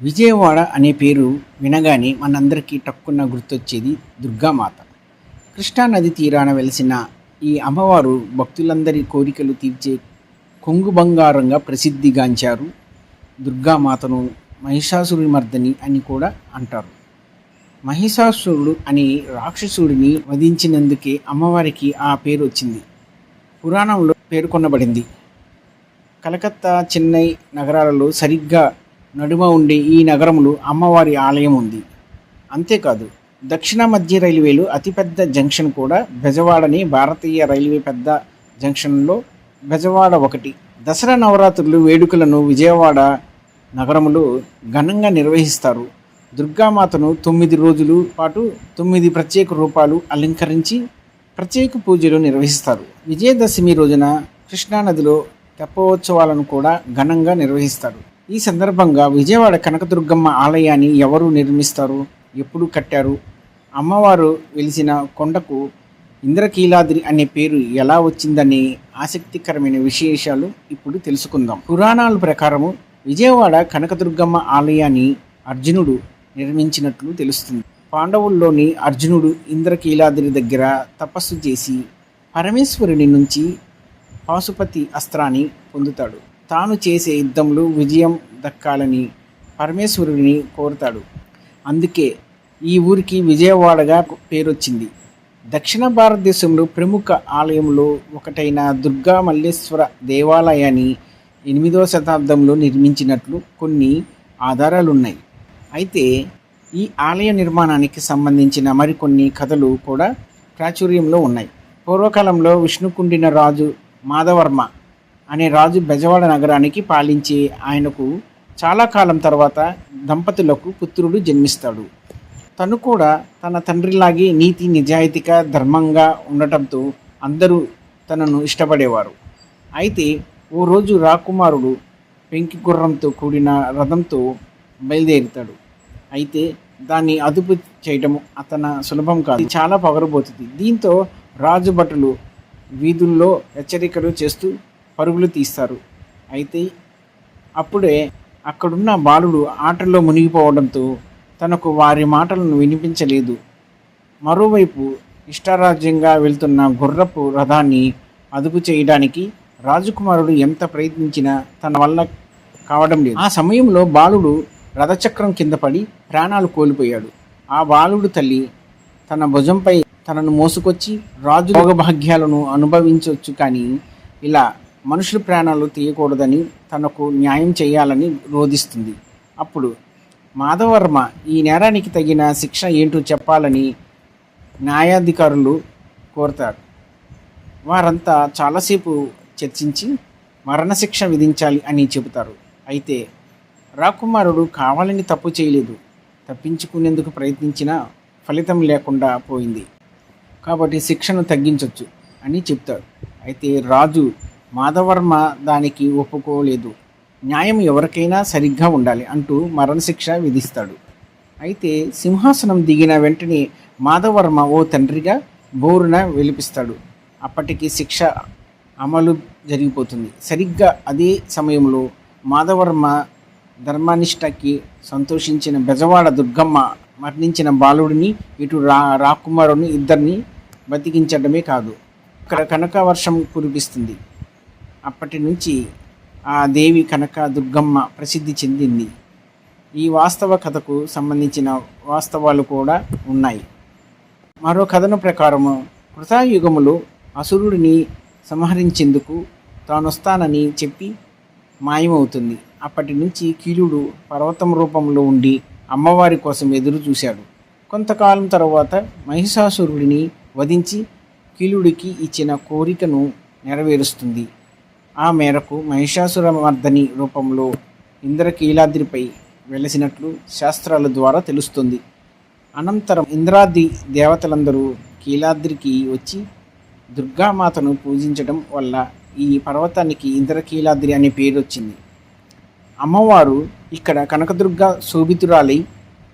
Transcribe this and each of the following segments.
విజయవాడ అనే పేరు వినగానే మనందరికీ టక్కున్న గుర్తొచ్చేది దుర్గామాత. కృష్ణానది తీరాన వెలిసిన ఈ అమ్మవారు భక్తులందరి కోరికలు తీర్చే కొంగు బంగారంగా ప్రసిద్ధిగాంచారు దుర్గామాతను మహిషాసురుడి మర్దని అని కూడా అంటారు. మహిషాసురుడు అని రాక్షసుడిని వధించినందుకే అమ్మవారికి ఆ పేరు వచ్చింది. పురాణంలో పేర్కొనబడింది. కలకత్తా చెన్నై నగరాలలో సరిగ్గా నడుమ ఉండే ఈ నగరంలో అమ్మవారి ఆలయం ఉంది. అంతేకాదు దక్షిణ మధ్య రైల్వేలు అతిపెద్ద జంక్షన్ కూడా బెజవాడని భారతీయ రైల్వే పెద్ద జంక్షన్లో బెజవాడ ఒకటి. దసరా నవరాత్రులు వేడుకలను విజయవాడ నగరంలో ఘనంగా నిర్వహిస్తారు. దుర్గామాతను తొమ్మిది రోజులు పాటు తొమ్మిది ప్రత్యేక రూపాలు అలంకరించి ప్రత్యేక పూజలు నిర్వహిస్తారు. విజయదశమి రోజున కృష్ణానదిలో తెప్పోత్సవాలను కూడా ఘనంగా నిర్వహిస్తారు. ఈ సందర్భంగా విజయవాడ కనకదుర్గమ్మ ఆలయాన్ని ఎవరు నిర్మిస్తారు? ఎప్పుడు కట్టారు? అమ్మవారు వెలిసిన కొండకు ఇంద్రకీలాద్రి అనే పేరు ఎలా వచ్చిందనే ఆసక్తికరమైన విశేషాలు ఇప్పుడు తెలుసుకుందాం. పురాణాల ప్రకారము విజయవాడ కనకదుర్గమ్మ ఆలయాన్ని అర్జునుడు నిర్మించినట్లు తెలుస్తుంది. పాండవుల్లోని అర్జునుడు ఇంద్రకీలాద్రి దగ్గర తపస్సు చేసి పరమేశ్వరుని నుంచి పాశుపతి అస్త్రాన్ని పొందుతాడు. తాను చేసే యుద్ధంలో విజయం దక్కాలని పరమేశ్వరుడిని కోరుతాడు. అందుకే ఈ ఊరికి విజయవాడగా పేరొచ్చింది. దక్షిణ భారతదేశంలో ప్రముఖ ఆలయంలో ఒకటైన దుర్గా మల్లేశ్వర దేవాలయాన్ని ఎనిమిదవ శతాబ్దంలో నిర్మించినట్లు కొన్ని ఆధారాలు ఉన్నాయి అయితే ఈ ఆలయ నిర్మాణానికి సంబంధించిన మరికొన్ని కథలు కూడా ప్రాచుర్యంలో ఉన్నాయి. పూర్వకాలంలో విష్ణుకుండిన రాజు మాధవర్మ అనే రాజు బెజవాడ నగరానికి పాలించే ఆయనకు చాలా కాలం తర్వాత దంపతులకు పుత్రుడు జన్మిస్తాడు. తను కూడా తన తండ్రిలాగే నీతి నిజాయితీగా ధర్మంగా ఉండటంతో అందరూ తనను ఇష్టపడేవారు. అయితే ఓ రోజు రాకుమారుడు పెంకి గుర్రంతో కూడిన రథంతో బయలుదేరుతాడు. అయితే దాన్ని అదుపు చేయడం అతన సులభం కాదు. చాలా పగరబోతుంది. దీంతో రాజు భటులు వీధుల్లో హెచ్చరికలు చేస్తూ పరుగులు తీస్తారు. అయితే అప్పుడే అక్కడున్న బాలుడు ఆటల్లో మునిగిపోవడంతో తనకు వారి మాటలను వినిపించలేదు. మరోవైపు ఇష్టారాజ్యంగా వెళ్తున్న గుర్రపు రథాన్ని అదుపు చేయడానికి రాజకుమారుడు ఎంత ప్రయత్నించినా తన వల్ల కావడం లేదు. ఆ సమయంలో బాలుడు రథచక్రం కింద పడి ప్రాణాలు కోల్పోయాడు. ఆ బాలుడు తల్లి తన భుజంపై తనను మోసుకొచ్చి రాజు భోగభాగ్యాలను అనుభవించవచ్చు కానీ ఇలా మనుషుల ప్రాణాలు తీయకూడదని తనకు న్యాయం చేయాలని రోధిస్తుంది. అప్పుడు మాధవర్మ ఈ నేరానికి తగిన శిక్ష ఏంటో చెప్పాలని న్యాయాధికారులు కోరతారు. వారంతా చాలాసేపు చర్చించి మరణశిక్ష విధించాలి అని చెబుతారు. అయితే రాకుమారుడు కావాలని తప్పు చేయలేదు. తప్పించుకునేందుకు ప్రయత్నించినా ఫలితం లేకుండా పోయింది. కాబట్టి శిక్షను తగ్గించవచ్చు అని చెప్తాడు అయితే రాజు మాధవర్మ దానికి ఒప్పుకోలేదు. న్యాయం ఎవరికైనా సరిగ్గా ఉండాలి అంటూ మరణశిక్ష విధిస్తాడు. అయితే సింహాసనం దిగిన వెంటనే మాధవర్మ ఓ తండ్రిగా బోరున వెలిపిస్తాడు. అప్పటికి శిక్ష అమలు జరిగిపోతుంది. సరిగ్గా అదే సమయంలో మాధవర్మ ధర్మనిష్టకి సంతోషించిన బెజవాడ దుర్గమ్మ మరణించిన బాలుడిని ఇటు రా రాకుమారుని ఇద్దరిని బతికించడమే కాదు. కనక వర్షం కురిపిస్తుంది. అప్పటి నుంచి ఆ దేవి కనక దుర్గమ్మ ప్రసిద్ధి చెందింది. ఈ వాస్తవ కథకు సంబంధించిన వాస్తవాలు కూడా ఉన్నాయి. మరో కథన ప్రకారము కృతాయుగములో అసురుడిని సంహరించేందుకు తానొస్తానని చెప్పి మాయమవుతుంది. అప్పటి నుంచి కీలుడు పర్వతం రూపంలో ఉండి అమ్మవారి కోసం ఎదురు చూశాడు. కొంతకాలం తర్వాత మహిషాసురుడిని వధించి కీలుడికి ఇచ్చిన కోరికను నెరవేరుస్తుంది. ఆ మేరకు మహిషాసురమర్దని రూపంలో ఇంద్రకీలాద్రిపై వెలసినట్లు శాస్త్రాల ద్వారా తెలుస్తుంది. అనంతరం ఇంద్రాది దేవతలందరూ కీలాద్రికి వచ్చి దుర్గామాతను పూజించడం వల్ల ఈ పర్వతానికి ఇంద్రకీలాద్రి అనే పేరు వచ్చింది. అమ్మవారు ఇక్కడ కనకదుర్గ శోభితురాలై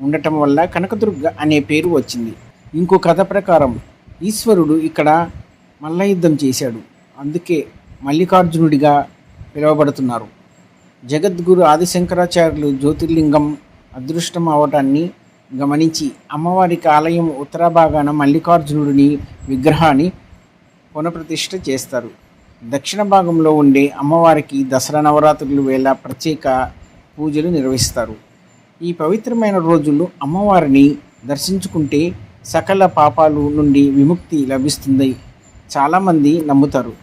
ఉండటం వల్ల కనకదుర్గ అనే పేరు వచ్చింది. ఇంకో కథ ప్రకారం ఈశ్వరుడు ఇక్కడ మల్లయుద్ధం చేశాడు. అందుకే మల్లికార్జునుడిగా పిలువబడుతున్నారు. జగద్గురు ఆదిశంకరాచార్యులు జ్యోతిర్లింగం అదృష్టం అవటాన్ని గమనించి అమ్మవారికి ఆలయం ఉత్తర భాగాన మల్లికార్జునుడిని విగ్రహాన్ని పునఃప్రతిష్ఠ చేస్తారు. దక్షిణ భాగంలో ఉండే అమ్మవారికి దసరా నవరాత్రుల వేళ ప్రత్యేక పూజలు నిర్వహిస్తారు. ఈ పవిత్రమైన రోజులు అమ్మవారిని దర్శించుకుంటే సకల పాపాలు నుండి విముక్తి లభిస్తుంది చాలామంది నమ్ముతారు.